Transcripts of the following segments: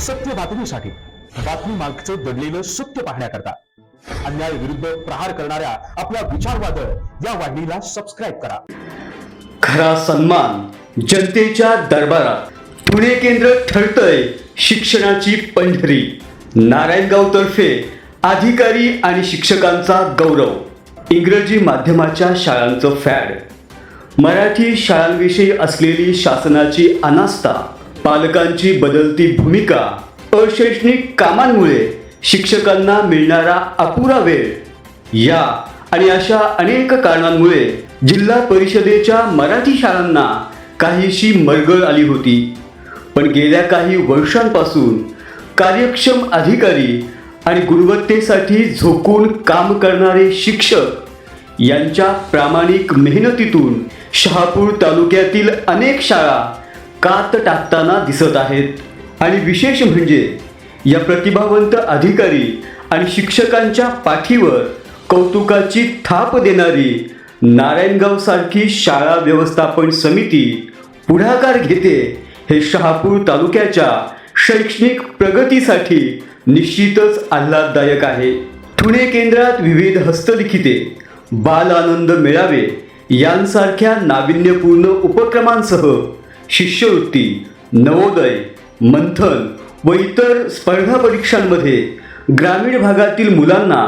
सत्य बातमीसाठी बातमी मागचं दडलेलं सत्य पाहण्याकरता अन्याय विरुद्ध प्रहार करणाऱ्या आपल्या विचारवादळ या वाहिनीला सबस्क्राईब करा. खरा सन्मान जनतेच्या दरबारात. पुणे केंद्र ठरतय शिक्षणाची पंढरी. नारायणगाव तर्फे अधिकारी आणि शिक्षकांचा गौरव. इंग्रजी माध्यमाच्या शाळांचं फॅड. मराठी शाळांविषयी असलेली शासनाची अनास्था पालकांची बदलती भूमिका अशैक्षणिक कामांमुळे शिक्षकांना मिळणारा अपुरा वेळ या आणि अशा अनेक कारणांमुळे जिल्हा परिषदेच्या मराठी शाळांना काहीशी मरगळ आली होती. पण गेल्या काही वर्षांपासून कार्यक्षम अधिकारी आणि गुणवत्तेसाठी झोकून काम करणारे शिक्षक यांच्या प्रामाणिक मेहनतीतून शहापूर तालुक्यातील अनेक शाळा कात टाकताना दिसत आहेत. आणि विशेष म्हणजे या प्रतिभावंत अधिकारी आणि शिक्षकांच्या पाठीवर कौतुकाची थाप देणारी नारायणगाव सारखी शाळा व्यवस्थापन समिती पुढाकार घेते हे शहापूर तालुक्याच्या शैक्षणिक प्रगतीसाठी निश्चितच आल्हाददायक आहे. ठुणे केंद्रात विविध हस्तलिखिते बाल आनंद मेळावे यांसारख्या नाविन्यपूर्ण उपक्रमांसह शिष्यवृत्ती नवोदय मंथन व इतर स्पर्धा परीक्षांमध्ये ग्रामीण भागातील मुलांना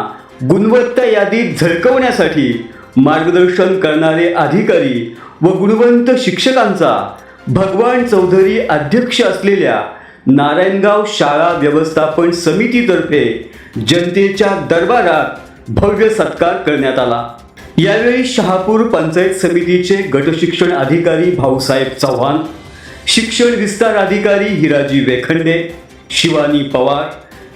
गुणवत्ता यादीत झळकवण्यासाठी मार्गदर्शन करणारे अधिकारी व गुणवंत शिक्षकांचा भगवान चौधरी अध्यक्ष असलेल्या नारायणगाव शाळा व्यवस्थापन समितीतर्फे जनतेच्या दरबारात भव्य सत्कार करण्यात आला. यावेळी शहापूर पंचायत समितीचे गटशिक्षण अधिकारी भाऊसाहेब चव्हाण शिक्षण विस्तार अधिकारी हिराजी वेखंडे शिवानी पवार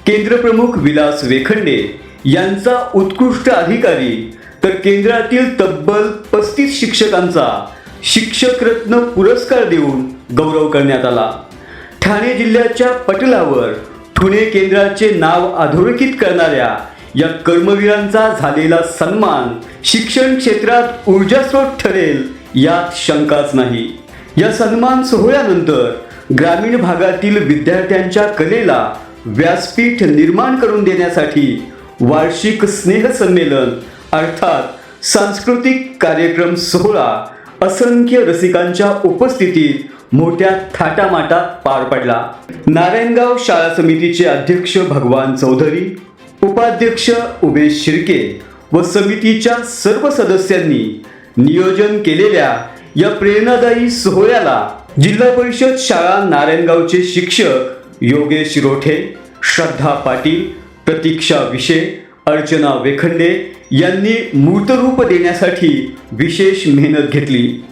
केंद्रप्रमुख विलास वेखंडे यांचा उत्कृष्ट अधिकारी तर केंद्रातील तब्बल पस्तीस शिक्षकांचा शिक्षकरत्न पुरस्कार देऊन गौरव करण्यात आला. ठाणे जिल्ह्याच्या पटलावर ठुणे केंद्राचे नाव अधोरेखित करणाऱ्या या कर्मवीरांचा झालेला सन्मान शिक्षण क्षेत्रात ऊर्जास्रोत ठरेल यात शंकाच नाही. या सन्मान सोहळ्यानंतर ग्रामीण भागातील विद्यार्थ्यांच्या कलेला व्यासपीठ निर्माण करून देण्यासाठी वार्षिक स्नेहसंमेलन अर्थात सांस्कृतिक कार्यक्रम सोहळा असंख्य रसिकांच्या उपस्थितीत मोठ्या थाटामाटात पार पडला. नारायणगाव शाळा समितीचे अध्यक्ष भगवान चौधरी उपाध्यक्ष उमेश शिर्के व समितीच्या सर्व सदस्यांनी नियोजन केलेल्या या प्रेरणादायी सोहळ्याला जिल्हा परिषद शाळा नारायणगावचे शिक्षक योगेश रोठे श्रद्धा पाटील प्रतीक्षा विषे अर्चना वेखंडे यांनी मूर्तरूप देण्यासाठी विशेष मेहनत घेतली.